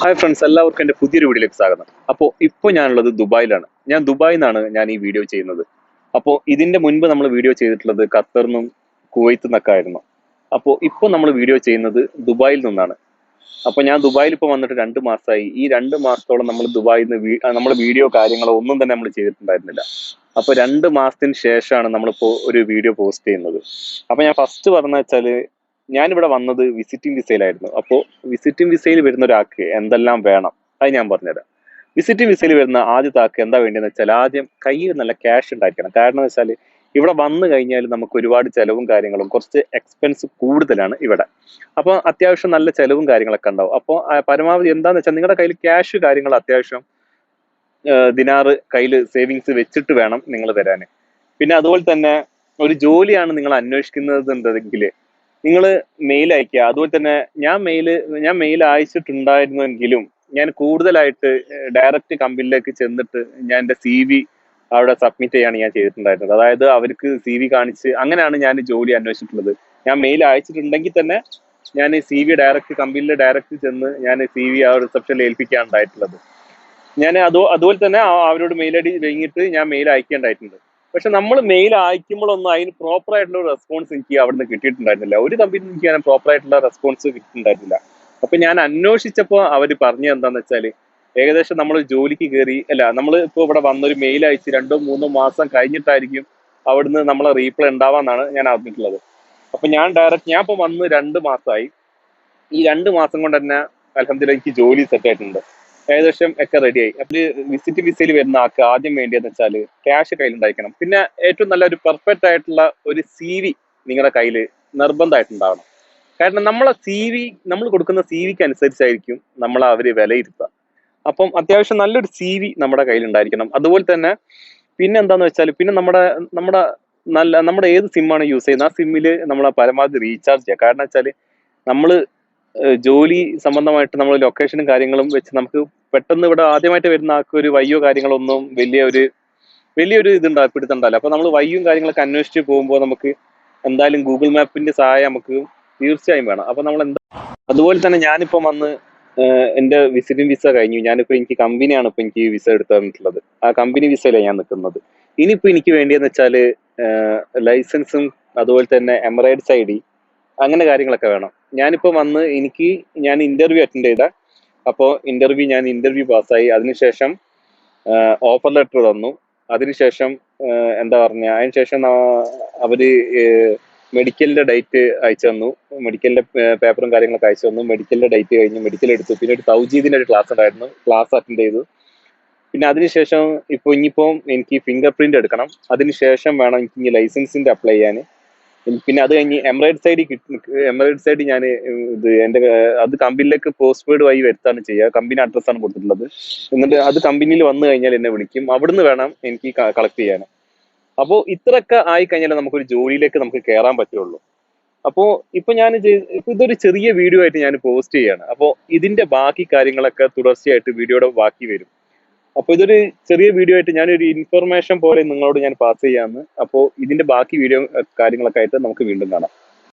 Hi friends എല്ലാവർക്കും എന്റെ പുതിയൊരു വീഡിയോയിലേക്ക് സ്വാഗതം. അപ്പോൾ ഇപ്പോൾ ഞാനുള്ളത് ദുബായിലാണ്. ഞാൻ ദുബായിൽ നിന്നാണ് ഞാൻ ഈ വീഡിയോ ചെയ്യുന്നത്. അപ്പോൾ ഇതിന്റെ മുൻപ് നമ്മൾ വീഡിയോ ചെയ്തിട്ടുള്ളത് ഖത്തറിൽ നിന്നും നിന്നൊക്കെ ആയിരുന്നു. അപ്പോൾ ഇപ്പോൾ നമ്മൾ വീഡിയോ ചെയ്യുന്നത് ദുബായിൽ നിന്നാണ്. അപ്പോൾ ഞാൻ ദുബായിൽ ഇപ്പോൾ വന്നിട്ട് രണ്ട് മാസമായി. ഈ രണ്ട് മാസത്തോളം നമ്മൾ ദുബായിൽ നിന്ന് നമ്മൾ വീഡിയോ കാര്യങ്ങളോ ഒന്നും തന്നെ നമ്മൾ ചെയ്തിട്ടുണ്ടായിരുന്നില്ല. അപ്പോൾ രണ്ട് മാസത്തിന് ശേഷമാണ് നമ്മളിപ്പോൾ ഒരു വീഡിയോ പോസ്റ്റ് ചെയ്യുന്നത്. അപ്പോൾ ഞാൻ ഫസ്റ്റ് പറഞ്ഞ വെച്ചാൽ ഞാനിവിടെ വന്നത് വിസിറ്റിംഗ് വിസയിലായിരുന്നു അപ്പോൾ വിസിറ്റിംഗ് വിസയിൽ വരുന്ന ഒരാൾക്ക് എന്തെല്ലാം വേണം? അത് ഞാൻ പറഞ്ഞുതരാം. വിസിറ്റിംഗ് വിസയിൽ വരുന്ന ആദ്യത്തെ ആൾക്ക് എന്താ വേണ്ടതെന്ന് വെച്ചാൽ ആദ്യം കയ്യിൽ നല്ല ക്യാഷ് ഉണ്ടായിരിക്കണം. കാരണം എന്ന് വെച്ചാൽ ഇവിടെ വന്നു കഴിഞ്ഞാൽ നമുക്ക് ഒരുപാട് ചിലവും കാര്യങ്ങളും കുറച്ച് എക്സ്പെൻസ് കൂടുതലാണ് ഇവിടെ. അപ്പോൾ അത്യാവശ്യം നല്ല ചിലവും കാര്യങ്ങളൊക്കെ ഉണ്ടാവും. അപ്പോൾ പരമാവധി എന്താന്ന് വെച്ചാൽ നിങ്ങളുടെ കയ്യിൽ ക്യാഷ് കാര്യങ്ങൾ അത്യാവശ്യം ദിനാറ് കയ്യിൽ സേവിങ്സ് വെച്ചിട്ട് വേണം നിങ്ങൾ തരാൻ. പിന്നെ അതുപോലെ തന്നെ ഒരു ജോലിയാണ് നിങ്ങൾ അന്വേഷിക്കുന്നത് അന്വേഷിക്കുന്നതെന്നുണ്ടെങ്കിൽ നിങ്ങൾ മെയിൽ അയക്കുക അതുപോലെ തന്നെ ഞാൻ മെയിൽ ഞാൻ മെയിൽ അയച്ചിട്ടുണ്ടായിരുന്നെങ്കിലും ഞാൻ കൂടുതലായിട്ട് ഡയറക്റ്റ് കമ്പനിയിലേക്ക് ചെന്നിട്ട് ഞാൻ എന്റെ സി വി അവിടെ സബ്മിറ്റ് ചെയ്യാണ് ഞാൻ ചെയ്തിട്ടുണ്ടായിരുന്നത്. അതായത് അവർക്ക് സി വി കാണിച്ച് അങ്ങനെയാണ് ഞാൻ ജോലി അന്വേഷിച്ചിട്ടുള്ളത്. ഞാൻ മെയിൽ അയച്ചിട്ടുണ്ടെങ്കിൽ തന്നെ ഞാൻ സി വി ഡയറക്റ്റ് കമ്പനിയിൽ ഡയറക്റ്റ് ചെന്ന് ഞാൻ സി വി ആ റിസപ്ഷനിൽ ഏൽപ്പിക്കാൻ ഉണ്ടായിട്ടുള്ളത്. ഞാൻ അതോ അതുപോലെ തന്നെ അവരോട് മെയിൽ ഐ ഡി കഴിഞ്ഞിട്ട് ഞാൻ മെയിൽ അയക്കേണ്ടായിട്ടുണ്ട് പക്ഷെ നമ്മൾ മെയിൽ അയക്കുമ്പോഴൊന്നും അതിന് പ്രോപ്പർ ആയിട്ടുള്ള റെസ്പോൺസ് എനിക്ക് അവിടുന്ന് കിട്ടിയിട്ടുണ്ടായിരുന്നില്ല. ഒരു കമ്പനി എനിക്ക് ഞാൻ പ്രോപ്പർ ആയിട്ടുള്ള റെസ്പോൺസ് കിട്ടിയിട്ടുണ്ടായിരുന്നില്ല. അപ്പൊ ഞാൻ അന്വേഷിച്ചപ്പോൾ അവർ പറഞ്ഞു എന്താന്ന് വെച്ചാൽ ഏകദേശം നമ്മൾ ജോലിക്ക് കയറി അല്ല നമ്മൾ ഇപ്പോൾ ഇവിടെ വന്നൊരു മെയിൽ അയച്ച് രണ്ടോ മൂന്നോ മാസം കഴിഞ്ഞിട്ടായിരിക്കും അവിടുന്ന് നമ്മളെ റീപ്ലൈ ഉണ്ടാവാന്നാണ് ഞാൻ അറിഞ്ഞിട്ടുള്ളത്. അപ്പൊ ഞാൻ ഡയറക്റ്റ് ഞാൻ ഇപ്പൊ വന്ന് രണ്ട് മാസമായി ഈ രണ്ട് മാസം കൊണ്ട് തന്നെ അലഹമ്മദില്ല എനിക്ക് ജോലി സെറ്റ് ആയിട്ടുണ്ട്. ഏകദേശം ഒക്കെ റെഡിയായി അപ്പോൾ വിസിറ്റ് വിസയിൽ വരുന്ന ആൾക്ക് ആദ്യം വേണ്ടിയെന്ന് വെച്ചാൽ ക്യാഷ് കയ്യിലുണ്ടായിരിക്കണം പിന്നെ ഏറ്റവും നല്ല ഒരു പെർഫെക്റ്റ് ആയിട്ടുള്ള ഒരു സി വി നിങ്ങളുടെ കയ്യിൽ നിർബന്ധമായിട്ടുണ്ടാവണം. കാരണം നമ്മളെ സി വി നമ്മൾ കൊടുക്കുന്ന സി വിക്ക് അനുസരിച്ചായിരിക്കും നമ്മൾ അവർ വിലയിരുത്തുക. അപ്പം അത്യാവശ്യം നല്ലൊരു സി വി നമ്മുടെ കയ്യിൽ ഉണ്ടായിരിക്കണം. അതുപോലെ തന്നെ പിന്നെ എന്താന്ന് വെച്ചാൽ പിന്നെ നമ്മുടെ നമ്മുടെ നല്ല നമ്മുടെ ഏത് സിമ്മാണ് യൂസ് ചെയ്യുന്നത്? ആ സിമ്മിൽ നമ്മളെ പരമാവധി റീചാർജ് ചെയ്യുക. കാരണം വെച്ചാൽ നമ്മൾ ജോലി സംബന്ധമായിട്ട് നമ്മൾ ലൊക്കേഷനും കാര്യങ്ങളും വെച്ച് നമുക്ക് പെട്ടെന്ന് ഇവിടെ ആദ്യമായിട്ട് വരുന്ന ആൾക്ക് ഒരു വയ്യോ കാര്യങ്ങളൊന്നും വലിയ ഒരു വലിയൊരു ഇതുണ്ടാ പിടുത്തുണ്ടല്ലോ അപ്പൊ നമ്മൾ വയ്യും കാര്യങ്ങളൊക്കെ അന്വേഷിച്ച് പോകുമ്പോൾ നമുക്ക് എന്തായാലും ഗൂഗിൾ മാപ്പിന്റെ സഹായം നമുക്ക് തീർച്ചയായും വേണം. അപ്പൊ നമ്മൾ എന്താ അതുപോലെ തന്നെ ഞാനിപ്പം വന്ന് എന്റെ വിസിറ്റിംഗ് വിസ കഴിഞ്ഞു. ഞാനിപ്പോ എനിക്ക് കമ്പനിയാണ് ഇപ്പൊ എനിക്ക് വിസ എടുത്തു തന്നിട്ടുള്ളത്. ആ കമ്പനി വിസയിലാണ് ഞാൻ നിൽക്കുന്നത് ഇനിയിപ്പോ എനിക്ക് വേണ്ടിയെന്ന് വെച്ചാൽ ലൈസൻസും അതുപോലെ തന്നെ എമറൈഡ്സ് ഐ ഡി അങ്ങനെ കാര്യങ്ങളൊക്കെ വേണം. ഞാനിപ്പോ വന്ന് എനിക്ക് ഞാൻ ഇന്റർവ്യൂ അറ്റൻഡ് ചെയ്ത. അപ്പോൾ ഇന്റർവ്യൂ ഞാൻ ഇന്റർവ്യൂ പാസ്സായി അതിനുശേഷം ഓഫർ ലെറ്റർ തന്നു. അതിനുശേഷം എന്താ പറഞ്ഞ അതിനുശേഷം അവർ മെഡിക്കലിന്റെ ഡേറ്റ് അയച്ചു തന്നു. മെഡിക്കലിന്റെ പേപ്പറും കാര്യങ്ങളൊക്കെ അയച്ചു തന്നു. മെഡിക്കലിന്റെ ഡേറ്റ് കഴിഞ്ഞ്. മെഡിക്കൽ എടുത്തു. പിന്നെ ഒരു തൗജീദിന്റെ ഒരു ക്ലാസ് ഉണ്ടായിരുന്നു. ക്ലാസ് അറ്റൻഡ് ചെയ്തു. പിന്നെ അതിനുശേഷം ഇപ്പോൾ ഇനിയിപ്പോൾ എനിക്ക് ഫിംഗർ പ്രിന്റ് എടുക്കണം. അതിനുശേഷം വേണം എനിക്ക് ഇനി ലൈസൻസിന്റെ അപ്ലൈ ചെയ്യാൻ പിന്നെ അത് കഴിഞ്ഞ് എമറേറ്റ്സ് സൈഡ് ഡി സൈഡ് ഞാൻ ഇത് എന്റെ അത് കമ്പനിയിലേക്ക് പോസ്റ്റ് പെയ്ഡ് വഴി വരുത്താണ് ചെയ്യുക. കമ്പനി ആണ് കൊടുത്തിട്ടുള്ളത്. എന്നിട്ട് അത് കമ്പനിയിൽ വന്നു കഴിഞ്ഞാൽ എന്നെ വിളിക്കും. അവിടുന്ന് വേണം എനിക്ക് കളക്ട് ചെയ്യാൻ. അപ്പോൾ ഇത്രയൊക്കെ ആയി കഴിഞ്ഞാൽ നമുക്കൊരു ജോലിയിലേക്ക് നമുക്ക് കയറാൻ പറ്റുള്ളൂ. അപ്പോൾ ഇപ്പൊ ഞാൻ ഇതൊരു ചെറിയ വീഡിയോ ആയിട്ട് ഞാൻ പോസ്റ്റ് ചെയ്യാണ്. അപ്പോൾ ഇതിന്റെ ബാക്കി കാര്യങ്ങളൊക്കെ തുടർച്ചയായിട്ട് വീഡിയോയുടെ ബാക്കി വരും. അപ്പോൾ ഇതൊരു ചെറിയ വീഡിയോ ആയിട്ട് ഞാനൊരു ഇൻഫർമേഷൻ പോലെ നിങ്ങളോട് ഞാൻ പാസ് ചെയ്യാമെന്ന് അപ്പോൾ ഇതിന്റെ ബാക്കി വീഡിയോ കാര്യങ്ങളൊക്കെ ആയിട്ട് നമുക്ക് വീണ്ടും കാണാം.